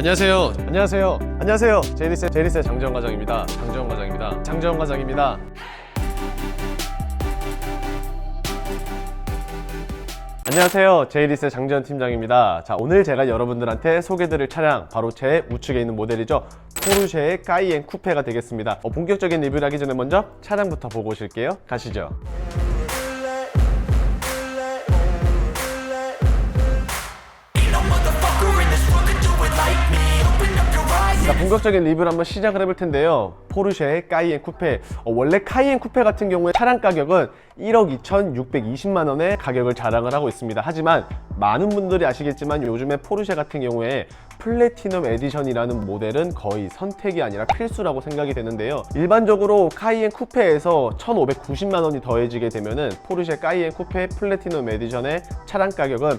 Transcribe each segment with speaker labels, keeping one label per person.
Speaker 1: 안녕하세요. 안녕하세요. 안녕하세요. 제리스 제리스 장재원 과장입니다. 장재원 과장입니다. 장재원 과장입니다. 안녕하세요. 제이리스의 장재현 팀장입니다. 자, 오늘 제가 여러분들한테 소개드릴 차량 바로 제 우측에 있는 모델이죠. 포르쉐의 까이엔 쿠페가 되겠습니다. 어, 본격적인 리뷰를 하기 전에 먼저 차량부터 보고 오실게요. 가시죠. 자, 본격적인 리뷰를 한번 시작을 해볼 텐데요. 포르쉐의 까이엔 쿠페. 어, 원래 카이엔 쿠페 같은 경우에 차량 가격은 1억 2,620만 원의 가격을 자랑을 하고 있습니다. 하지만 많은 분들이 아시겠지만 요즘에 포르쉐 같은 경우에 플래티넘 에디션이라는 모델은 거의 선택이 아니라 필수라고 생각이 되는데요. 일반적으로 카이엔 쿠페에서 1,590만 원이 더해지게 되면은 포르쉐 까이엔 쿠페 플래티넘 에디션의 차량 가격은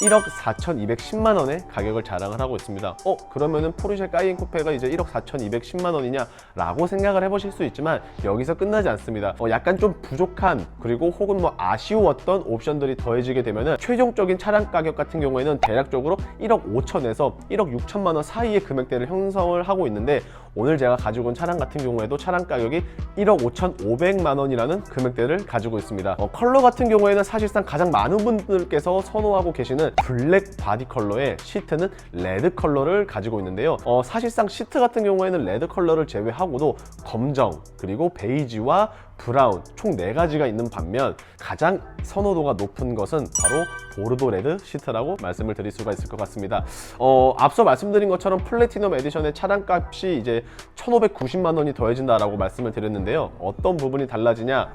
Speaker 1: 1억 4,210만 원의 가격을 자랑을 하고 있습니다. 어, 그러면은 포르쉐 까이엔 쿠페가 이제 1억 4,210만 원이냐? 라고 생각을 해보실 수 있지만 여기서 끝나지 않습니다. 어, 약간 좀 부족한 그리고 혹은 뭐 아쉬웠던 옵션들이 더해지게 되면은 최종적인 차량 가격 같은 경우에는 대략적으로 1억 5천에서 1억 6천만 원 사이의 금액대를 형성을 하고 있는데 오늘 제가 가지고 온 차량 같은 경우에도 차량 가격이 1억 5,500만 원이라는 금액대를 가지고 있습니다. 어, 컬러 같은 경우에는 사실상 가장 많은 분들께서 선호하고 계시는 블랙 바디 컬러의 시트는 레드 컬러를 가지고 있는데요. 어, 사실상 시트 같은 경우에는 레드 컬러를 제외하고도 검정 그리고 베이지와 브라운 총 네가지가 있는 반면 가장 선호도가 높은 것은 바로 보르도 레드 시트라고 말씀을 드릴 수가 있을 것 같습니다. 어, 앞서 말씀드린 것처럼 플래티넘 에디션의 차량 값이 이제 1,590만 원이 더해진다라고 말씀을 드렸는데요. 어떤 부분이 달라지냐?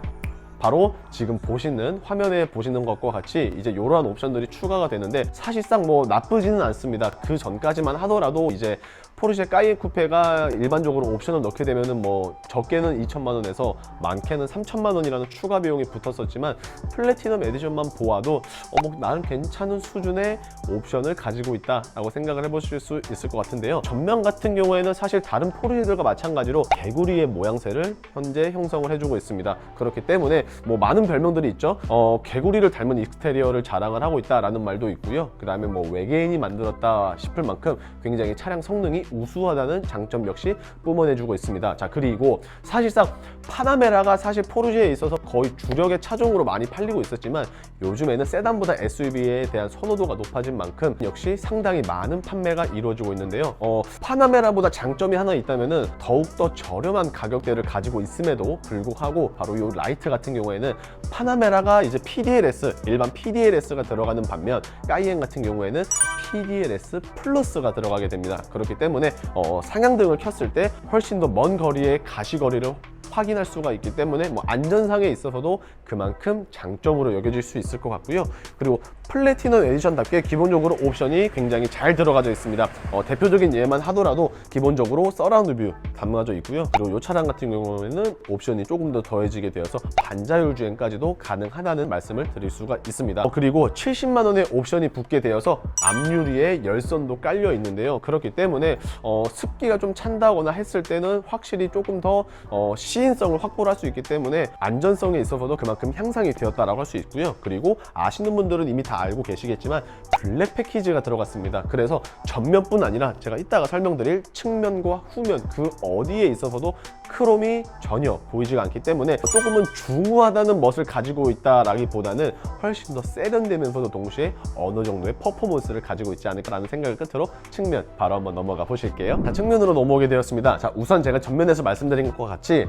Speaker 1: 바로 지금 보시는 화면에 보시는 것과 같이 이제 이러한 옵션들이 추가가 되는데 사실상 뭐 나쁘지는 않습니다. 그 전까지만 하더라도 이제 포르쉐 까이엔 쿠페가 일반적으로 옵션을 넣게 되면은 뭐 적게는 2천만 원에서 많게는 3천만 원이라는 추가 비용이 붙었었지만 플래티넘 에디션만 보아도 어 뭐 나름 괜찮은 수준의 옵션을 가지고 있다라고 생각을 해보실 수 있을 것 같은데요. 전면 같은 경우에는 사실 다른 포르쉐들과 마찬가지로 개구리의 모양새를 현재 형성을 해주고 있습니다. 그렇기 때문에 뭐 많은 별명들이 있죠. 어, 개구리를 닮은 익스테리어를 자랑을 하고 있다라는 말도 있고요. 그 다음에 뭐 외계인이 만들었다 싶을 만큼 굉장히 차량 성능이 우수하다는 장점 역시 뿜어내주고 있습니다. 자 그리고 사실상 파나메라가 사실 포르쉐에 있어서 거의 주력의 차종으로 많이 팔리고 있었지만 요즘에는 세단보다 SUV에 대한 선호도가 높아진 만큼 역시 상당히 많은 판매가 이루어지고 있는데요. 어, 파나메라보다 장점이 하나 있다면은 더욱더 저렴한 가격대를 가지고 있음에도 불구하고 바로 이 라이트 같은 경우에는 파나메라가 이제 PDLS 일반 PDLS가 들어가는 반면 까이엔 같은 경우에는 PDLS 플러스가 들어가게 됩니다. 그렇기 때문에 어, 상향등을 켰을 때 훨씬 더 먼 거리의 가시거리를 확인할 수가 있기 때문에 뭐 안전상에 있어서도 그만큼 장점으로 여겨질 수 있을 것 같고요. 그리고 플래티넘 에디션답게 기본적으로 옵션이 굉장히 잘 들어가져 있습니다. 어, 대표적인 예만 하더라도 기본적으로 서라운드 뷰 담아져 있고요. 그리고 이 차량 같은 경우에는 옵션이 조금 더 더해지게 되어서 반자율 주행까지도 가능하다는 말씀을 드릴 수가 있습니다. 어, 그리고 70만 원의 옵션이 붙게 되어서 앞유리에 열선도 깔려 있는데요. 그렇기 때문에 어, 습기가 좀 찬다거나 했을 때는 확실히 조금 더 어, 시 인성을 확보를 할 수 있기 때문에 안전성에 있어서도 그만큼 향상이 되었다라고 할 수 있고요. 그리고 아시는 분들은 이미 다 알고 계시겠지만 블랙 패키지가 들어갔습니다. 그래서 전면뿐 아니라 제가 이따가 설명드릴 측면과 후면 그 어디에 있어서도 크롬이 전혀 보이지가 않기 때문에 조금은 중후하다는 멋을 가지고 있다라기보다는 훨씬 더 세련되면서도 동시에 어느 정도의 퍼포먼스를 가지고 있지 않을까라는 생각을 끝으로 측면 바로 한번 넘어가 보실게요. 자, 측면으로 넘어오게 되었습니다. 자, 우선 제가 전면에서 말씀드린 것과 같이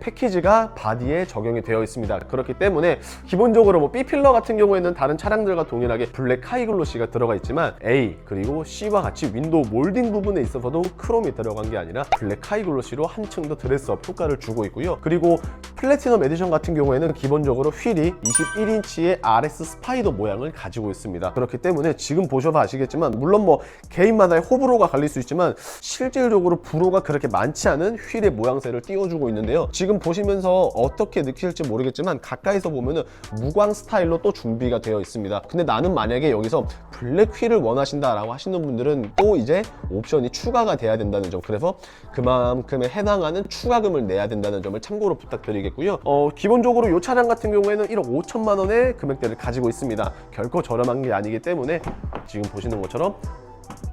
Speaker 1: 패키지가 바디에 적용이 되어 있습니다. 그렇기 때문에 기본적으로 뭐 B필러 같은 경우에는 다른 차량들과 동일하게 블랙 하이글로시가 들어가 있지만 A 그리고 C와 같이 윈도우 몰딩 부분에 있어서도 크롬이 들어간 게 아니라 블랙 하이글로시로 한층 더 드레스업 효과를 주고 있고요. 그리고 플래티넘 에디션 같은 경우에는 기본적으로 휠이 21인치의 RS 스파이더 모양을 가지고 있습니다. 그렇기 때문에 지금 보셔도 아시겠지만 물론 뭐 개인마다의 호불호가 갈릴 수 있지만 실질적으로 불호가 그렇게 많지 않은 휠의 모양새를 띄워주고 있는데요. 지금 보시면서 어떻게 느끼실지 모르겠지만 가까이서 보면은 무광 스타일로 또 준비가 되어 있습니다. 근데 나는 만약에 여기서 블랙 휠을 원하신다라고 하시는 분들은 또 이제 옵션이 추가가 돼야 된다는 점. 그래서 그만큼에 해당하는 추가금을 내야 된다는 점을 참고로 부탁드리겠고요. 어, 기본적으로 이 차량 같은 경우에는 1억 5천만 원의 금액대를 가지고 있습니다. 결코 저렴한 게 아니기 때문에 지금 보시는 것처럼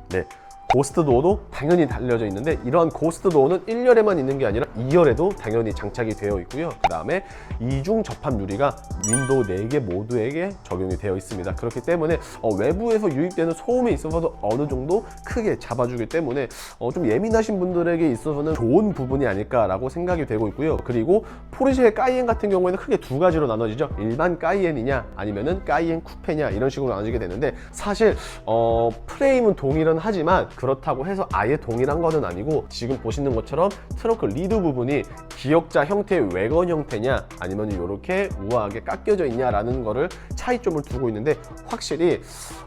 Speaker 1: 네. 고스트 도어도 당연히 달려져 있는데 이러한 고스트 도어는 1열에만 있는 게 아니라 2열에도 당연히 장착이 되어 있고요. 그 다음에 이중 접합 유리가 윈도우 4개 모두에게 적용이 되어 있습니다. 그렇기 때문에 어, 외부에서 유입되는 소음에 있어서도 어느 정도 크게 잡아주기 때문에 어, 좀 예민하신 분들에게 있어서는 좋은 부분이 아닐까라고 생각이 되고 있고요. 그리고 포르쉐의 까이엔 같은 경우에는 크게 두 가지로 나눠지죠. 일반 까이엔이냐 아니면은 까이엔 쿠페냐 이런 식으로 나눠지게 되는데 사실 어, 프레임은 동일은 하지만 그렇다고 해서 아예 동일한 것은 아니고 지금 보시는 것처럼 트렁크 리드 부분이 기역자 형태의 외건 형태냐 아니면 이렇게 우아하게 깎여져 있냐라는 거를 차이점을 두고 있는데 확실히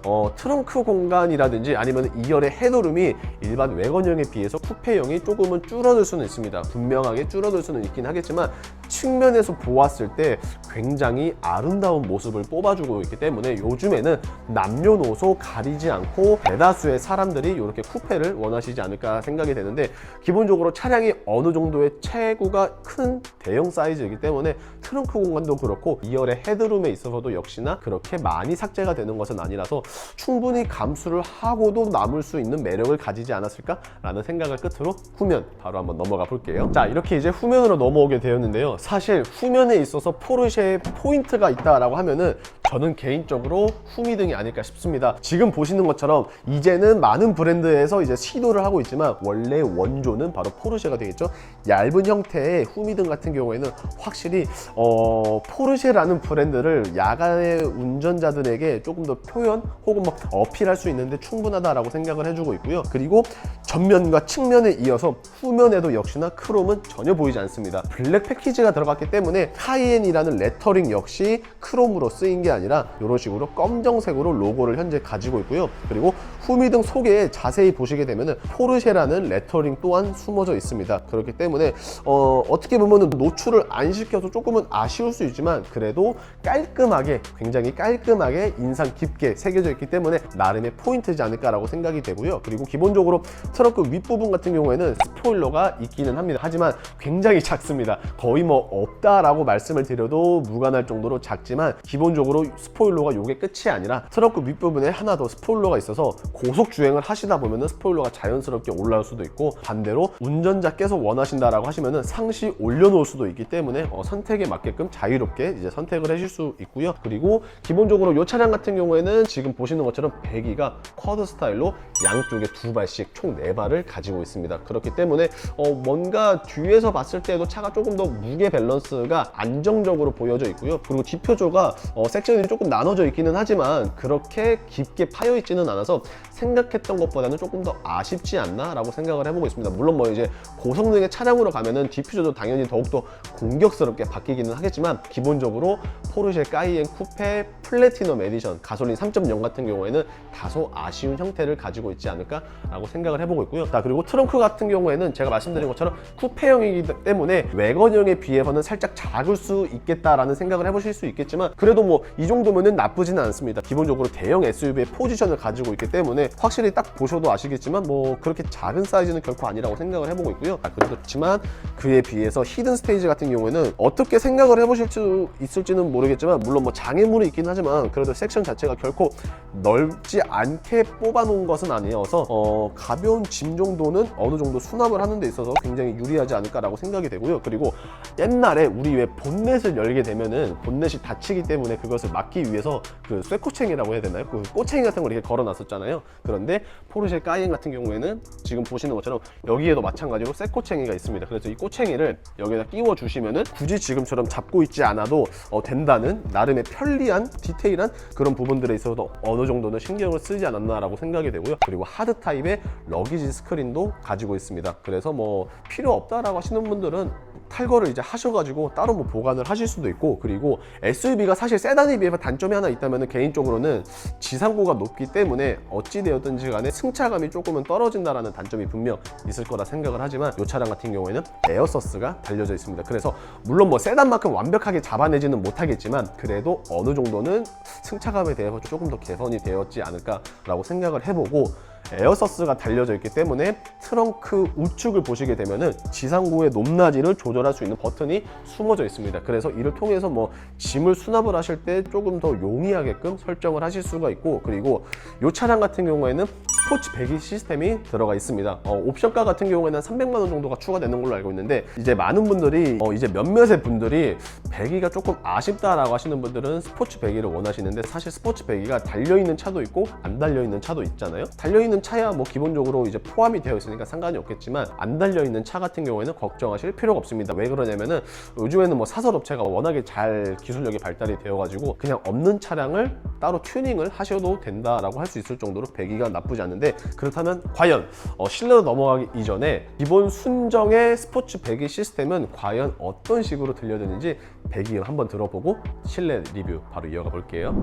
Speaker 1: 어, 트렁크 공간이라든지 아니면 2열의 헤드룸이 일반 외건형에 비해서 쿠페형이 조금은 줄어들 수는 있습니다. 분명하게 줄어들 수는 있긴 하겠지만 측면에서 보았을 때 굉장히 아름다운 모습을 뽑아주고 있기 때문에 요즘에는 남녀노소 가리지 않고 대다수의 사람들이 이렇게 쿠페를 원하시지 않을까 생각이 되는데 기본적으로 차량이 어느 정도의 체구가 큰 대형 사이즈이기 때문에 트렁크 공간도 그렇고 2열의 헤드룸에 있어서도 역시 나 그렇게 많이 삭제가 되는 것은 아니라서 충분히 감수를 하고도 남을 수 있는 매력을 가지지 않았을까라는 생각을 끝으로 후면 바로 한번 넘어가 볼게요. 자 이렇게 이제 후면으로 넘어오게 되었는데요. 사실 후면에 있어서 포르쉐의 포인트가 있다라고 하면은 저는 개인적으로 후미 등이 아닐까 싶습니다. 지금 보시는 것처럼 이제는 많은 브랜드에서 이제 시도를 하고 있지만 원래 원조는 바로 포르쉐가 되겠죠. 얇은 형태의 후미등 같은 경우에는 확실히 어, 포르쉐라는 브랜드를 야간의 운전자들에게 조금 더 표현 혹은 뭐 어필할 수 있는데 충분하다라고 생각을 해주고 있고요. 그리고 전면과 측면에 이어서 후면에도 역시나 크롬은 전혀 보이지 않습니다. 블랙 패키지가 들어갔기 때문에 하이엔이라는 레터링 역시 크롬으로 쓰인 게 아니라 이런 식으로 검정색으로 로고를 현재 가지고 있고요. 그리고 후미등 속에 자세히 보시게 되면은 포르쉐라는 레터링 또한 숨어져 있습니다. 그렇기 때문에 어, 어떻게 보면은 노출을 안 시켜서 조금은 아쉬울 수 있지만 그래도 깔끔하게 굉장히 깔끔하게 인상 깊게 새겨져 있기 때문에 나름의 포인트지 않을까라고 생각이 되고요. 그리고 기본적으로 트렁크 윗부분 같은 경우에는 스포일러가 있기는 합니다. 하지만 굉장히 작습니다. 거의 뭐 없다라고 말씀을 드려도 무관할 정도로 작지만 기본적으로 스포일러가 이게 끝이 아니라 트렁크 윗부분에 하나 더 스포일러가 있어서 고속 주행을 하시다 보면은 스포일러가 자연스럽게 올라올 수도 있고 반대로 운전자께서 원하신다라고 하시면은 상시 올려놓을 수도 있기 때문에 어, 선택에 맞게끔 자유롭게 이제 선택을 하실 수 있고요. 그리고 기본적으로 이 차량 같은 경우에는 지금 보시는 것처럼 배기가 쿼드 스타일로 양쪽에 두 발씩 총 네 발을 가지고 있습니다. 그렇기 때문에 어, 뭔가 뒤에서 봤을 때도 차가 조금 더 무게 밸런스가 안정적으로 보여져 있고요. 그리고 뒷표조가 어, 섹션이 조금 나눠져 있기는 하지만 그렇게 깊게 파여 있지는 않아서 생각했던 것보다는 조금 더 아쉽지 않나 라고 생각을 해보고 있습니다. 물론 뭐 이제 고성능의 차량으로 가면은 뒷표조도 당연히 더욱더 공격스럽게 바뀌기는 하겠지만 기본적으로 포르쉐 까이엔 쿠페 플래티넘 에디션 가솔린 3.0 같은 경우에는 다소 아쉬운 형태를 가지고 있지 않을까 라고 생각을 해보고 있고요. 자 그리고 트렁크 같은 경우에는 제가 말씀드린 것처럼 쿠페형이기 때문에 외건형에 비해서는 살짝 작을 수 있겠다라는 생각을 해보실 수 있겠지만 그래도 뭐이 정도면은 나쁘지는 않습니다. 기본적으로 대형 SUV의 포지션을 가지고 있기 때문에 확실히 딱 보셔도 아시겠지만 뭐 그렇게 작은 사이즈는 결코 아니라고 생각을 해보고 있고요. 아, 그렇지만 그에 비해서 히든 스테이지 같은 경우에는 어떻게 생각을 해보실 수 있을지는 모르겠지만 물론 뭐 장애물이 있긴 하지만 그래도 섹션 자체가 결코 넓지 않게 뽑아놓은 것은 아니어서 어, 가벼운 짐 정도는 어느 정도 수납을 하는 데 있어서 굉장히 유리하지 않을까라고 생각이 되고요. 그리고 옛날에 우리 왜 본넷을 열게 되면은 본넷이 닫히기 때문에 그것을 막기 위해서 그 쇠코챙이라고 해야 되나요? 그 꼬챙이 같은 걸 이렇게 걸어놨었잖아요. 그런데 포르쉐 까이엔 같은 경우에는 지금 보시는 것처럼 여기에도 마찬가지로 쇠코챙이가 있습니다. 그래서 이 꼬챙이를 여기다 끼워 주시면은 굳이 지금처럼 잡고 있지 않아도 어, 된다는 나름의 편리한 디테일한 그런 부분들에 있어서 어느 정도는 신경을 쓰지 않았나라고 생각이 되고요. 그리고 하드 타입의 러기지 스크린도 가지고 있습니다. 그래서 뭐 필요 없다라고 하시는 분들은 탈거를 이제 하셔가지고 따로 뭐 보관을 하실 수도 있고 그리고 SUV가 사실 세단에 비해서 단점이 하나 있다면 개인적으로는 지상고가 높기 때문에 어찌 되었든지 간에 승차감이 조금은 떨어진다라는 단점이 분명 있을 거라 생각을 하지만 이 차량 같은 경우에는 에어서스가 달려져 있습니다. 그래서 물론 뭐 세단만큼 완벽하게 잡아내지는 못하겠지만 그래도 어느 정도는 승차감에 대해서 조금 더 개선이 되었지 않을까라고 생각을 해보고 에어서스가 달려져 있기 때문에 트렁크 우측을 보시게 되면은 지상고의 높낮이를 조절할 수 있는 버튼이 숨어져 있습니다. 그래서 이를 통해서 뭐 짐을 수납을 하실 때 조금 더 용이하게끔 설정을 하실 수가 있고 그리고 이 차량 같은 경우에는 스포츠 배기 시스템이 들어가 있습니다. 어, 옵션가 같은 경우에는 300만 원 정도가 추가되는 걸로 알고 있는데 이제 많은 분들이 어, 이제 몇몇의 분들이 배기가 조금 아쉽다라고 하시는 분들은 스포츠 배기를 원하시는데 사실 스포츠 배기가 달려 있는 차도 있고 안 달려 있는 차도 있잖아요. 달려 있는 차야 뭐 기본적으로 이제 포함이 되어 있으니까 상관이 없겠지만 안 달려 있는 차 같은 경우에는 걱정하실 필요가 없습니다. 왜 그러냐면은 요즘에는 뭐 사설 업체가 워낙에 잘 기술력이 발달이 되어가지고 그냥 없는 차량을 따로 튜닝을 하셔도 된다라고 할 수 있을 정도로 배기가 나쁘지 않은 데 그렇다면 과연 어, 실내로 넘어가기 이전에 기본 순정의 스포츠 배기 시스템은 과연 어떤 식으로 들려드는지 배기음 한번 들어보고 실내 리뷰 바로 이어가 볼게요.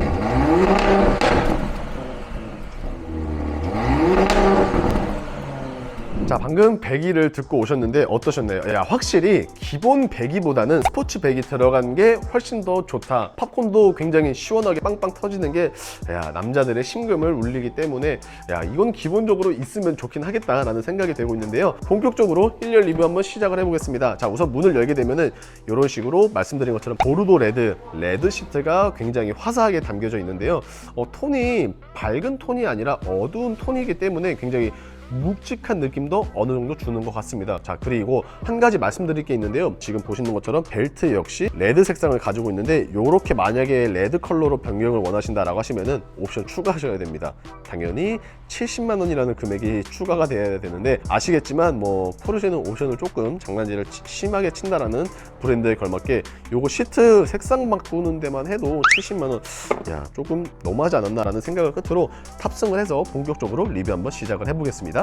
Speaker 1: 자 방금 배기를 듣고 오셨는데 어떠셨나요? 야 확실히 기본 배기보다는 스포츠 배기 들어간 게 훨씬 더 좋다. 팝콘도 굉장히 시원하게 빵빵 터지는 게 야, 남자들의 심금을 울리기 때문에 야 이건 기본적으로 있으면 좋긴 하겠다라는 생각이 되고 있는데요. 본격적으로 1열 리뷰 한번 시작을 해보겠습니다. 자 우선 문을 열게 되면은 이런 식으로 말씀드린 것처럼 보르도 레드 레드 시트가 굉장히 화사하게 담겨져 있는데요. 어, 톤이 밝은 톤이 아니라 어두운 톤이기 때문에 굉장히 묵직한 느낌도 어느 정도 주는 것 같습니다. 자, 그리고 한 가지 말씀드릴 게 있는데요. 지금 보시는 것처럼 벨트 역시 레드 색상을 가지고 있는데 이렇게 만약에 레드 컬러로 변경을 원하신다라고 하시면은 옵션 추가하셔야 됩니다. 당연히 70만 원이라는 금액이 추가가 돼야 되는데 아시겠지만 뭐 포르쉐는 옵션을 조금 장난질을 치- 심하게 친다라는 브랜드에 걸맞게 요거 시트 색상 바꾸는 데만 해도 70만 원, 야 조금 너무하지 않았나라는 생각을 끝으로 탑승을 해서 본격적으로 리뷰 한번 시작을 해보겠습니다.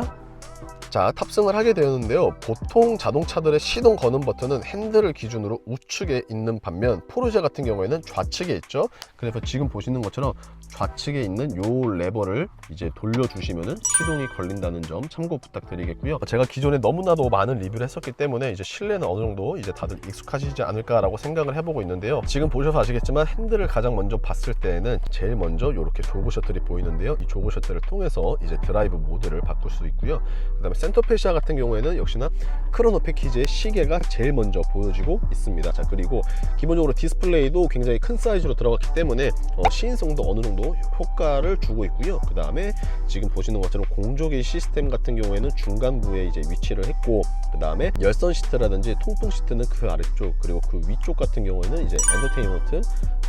Speaker 1: 자 탑승을 하게 되었는데요. 보통 자동차들의 시동 거는 버튼은 핸들을 기준으로 우측에 있는 반면 포르쉐 같은 경우에는 좌측에 있죠. 그래서 지금 보시는 것처럼 좌측에 있는 요 레버를 이제 돌려주시면은 시동이 걸린다는 점 참고 부탁드리겠고요. 제가 기존에 너무나도 많은 리뷰를 했었기 때문에 이제 실내는 어느 정도 이제 다들 익숙하시지 않을까라고 생각을 해보고 있는데요. 지금 보셔서 아시겠지만 핸들을 가장 먼저 봤을 때에는 제일 먼저 이렇게 조그 셔틀이 보이는데요. 이 조그 셔틀을 통해서 이제 드라이브 모드를 바꿀 수 있고요. 그 다음에 센터페시아 같은 경우에는 역시나 크로노 패키지의 시계가 제일 먼저 보여지고 있습니다. 자 그리고 기본적으로 디스플레이도 굉장히 큰 사이즈로 들어갔기 때문에 어, 시인성도 어느 정도 효과를 주고 있고요. 그 다음에 지금 보시는 것처럼 공조기 시스템 같은 경우에는 중간부에 이제 위치를 했고 그 다음에 열선 시트라든지 통풍 시트는 그 아래쪽 그리고 그 위쪽 같은 경우에는 이제 엔터테인먼트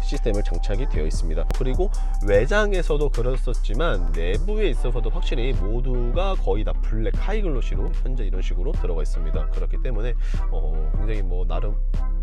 Speaker 1: 시스템을 장착이 되어 있습니다. 그리고 외장에서도 그랬었지만 내부에 있어서도 확실히 모두가 거의 다 블랙 하이글로시로 현재 이런 식으로 들어가 있습니다. 그렇기 때문에 어, 굉장히 뭐 나름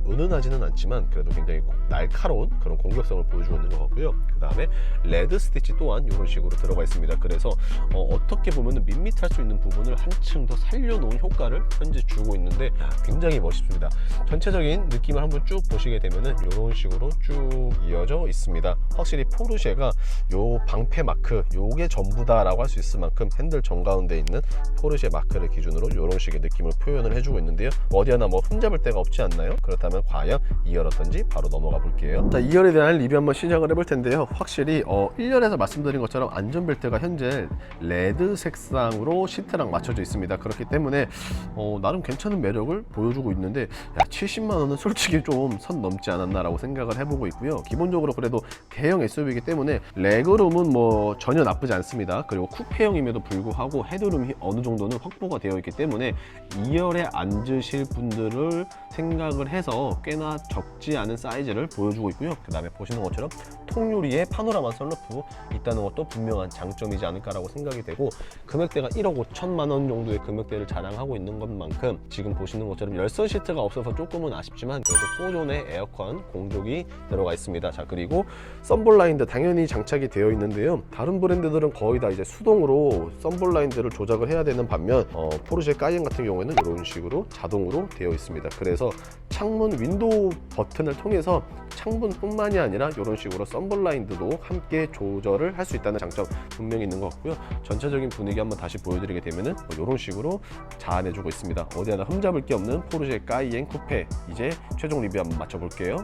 Speaker 1: 은은하지는 않지만 그래도 굉장히 날카로운 그런 공격성을 보여주고 있는 것 같고요. 그 다음에 레드 스티치 또한 이런 식으로 들어가 있습니다. 그래서 어, 떻게 보면 밋밋할 수 있는 부분을 한층 더 살려놓은 효과를 현재 주고 있는데 야, 굉장히 멋있습니다. 전체적인 느낌을 한번 쭉 보시게 되면은 이런 식으로 쭉 이어져 있습니다. 확실히 포르쉐가 요 방패 마크 요게 전부다라고 할 수 있을 만큼 핸들 정가운데 있는 포르쉐 마크를 기준으로 이런 식의 느낌을 표현을 해주고 있는데요. 어디 하나 뭐 흠잡을 데가 없지 않나요? 그렇다면 과연 2열 어떤지 바로 넘어가 볼게요. 자, 2열에 대한 리뷰 한번 시작을 해볼 텐데요. 확실히 어, 1열에서 말씀드린 것처럼 안전벨트가 현재 레드 색상으로 시트랑 맞춰져 있습니다. 그렇기 때문에 어, 나름 괜찮은 매력을 보여주고 있는데 야, 70만 원은 솔직히 좀 선 넘지 않았나 라고 생각을 해보고 있고요. 기본적으로 그래도 대형 SUV이기 때문에 레그룸은 뭐 전혀 나쁘지 않습니다. 그리고 쿠페형임에도 불구하고 헤드룸이 어느 정도는 확보가 되어 있기 때문에 2열에 앉으실 분들을 생각을 해서 꽤나 적지 않은 사이즈를 보여주고 있고요. 그 다음에 보시는 것처럼 통유리에 파노라마 썬루프 있다는 것도 분명한 장점이지 않을까라고 생각이 되고 금액대가 1억 5천만 원 정도의 금액대를 자랑하고 있는 것만큼 지금 보시는 것처럼 열선 시트가 없어서 조금은 아쉽지만 그래도 4존의 에어컨 공조기 들어가 있습니다. 자 그리고 썬블라인드 당연히 장착이 되어 있는데요. 다른 브랜드들은 거의 다 이제 수동으로 썬블라인드를 조작을 해야 되는 반면 어, 포르쉐 까이엔 같은 경우에는 이런 식으로 자동으로 되어 있습니다. 그래서 창문 윈도우 버튼을 통해서 창문뿐만이 아니라 이런 식으로 썬블 라인드도 함께 조절을 할 수 있다는 장점 분명히 있는 것 같고요. 전체적인 분위기 한번 다시 보여드리게 되면은 뭐 이런 식으로 자아내주고 있습니다. 어디 하나 흠잡을 게 없는 포르쉐 까이엔 쿠페 이제 최종 리뷰 한번 맞춰볼게요.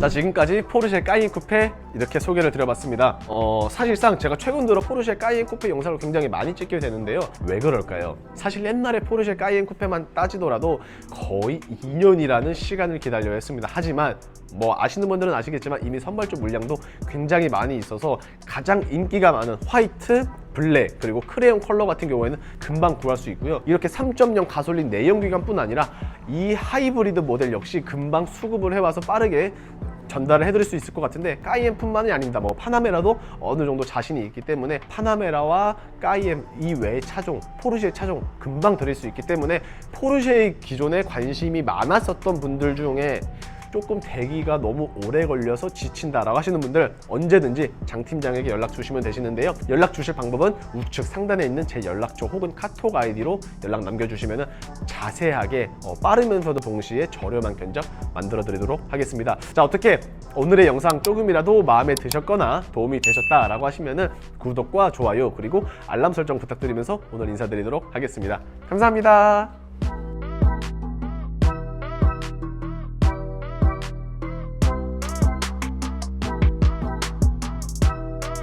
Speaker 1: 자 지금까지 포르쉐 까이엔 쿠페 이렇게 소개를 드려봤습니다 어, 사실상 제가 최근 들어 포르쉐 까이엔 쿠페 영상을 굉장히 많이 찍게 되는데요 왜 그럴까요? 사실 옛날에 포르쉐 까이엔 쿠페만 따지더라도 거의 2년이라는 시간을 기다려야 했습니다 하지만 뭐 아시는 분들은 아시겠지만 이미 선발주 물량도 굉장히 많이 있어서 가장 인기가 많은 화이트, 블랙 그리고 크레용 컬러 같은 경우에는 금방 구할 수 있고요. 이렇게 3.0 가솔린 내연기관뿐 아니라 이 하이브리드 모델 역시 금방 수급을 해와서 빠르게 전달을 해드릴 수 있을 것 같은데 까이엠뿐만이 아닙니다. 뭐 파나메라도 어느 정도 자신이 있기 때문에 파나메라와 까이엠 이외의 차종, 포르쉐 차종 금방 드릴 수 있기 때문에 포르쉐의 기존에 관심이 많았었던 분들 중에 조금 대기가 너무 오래 걸려서 지친다라고 하시는 분들 언제든지 장 팀장에게 연락 주시면 되시는데요. 연락 주실 방법은 우측 상단에 있는 제 연락처 혹은 카톡 아이디로 연락 남겨주시면 자세하게 어, 빠르면서도 동시에 저렴한 견적 만들어 드리도록 하겠습니다. 자 어떻게 오늘의 영상 조금이라도 마음에 드셨거나 도움이 되셨다라고 하시면은 구독과 좋아요 그리고 알람 설정 부탁드리면서 오늘 인사드리도록 하겠습니다. 감사합니다.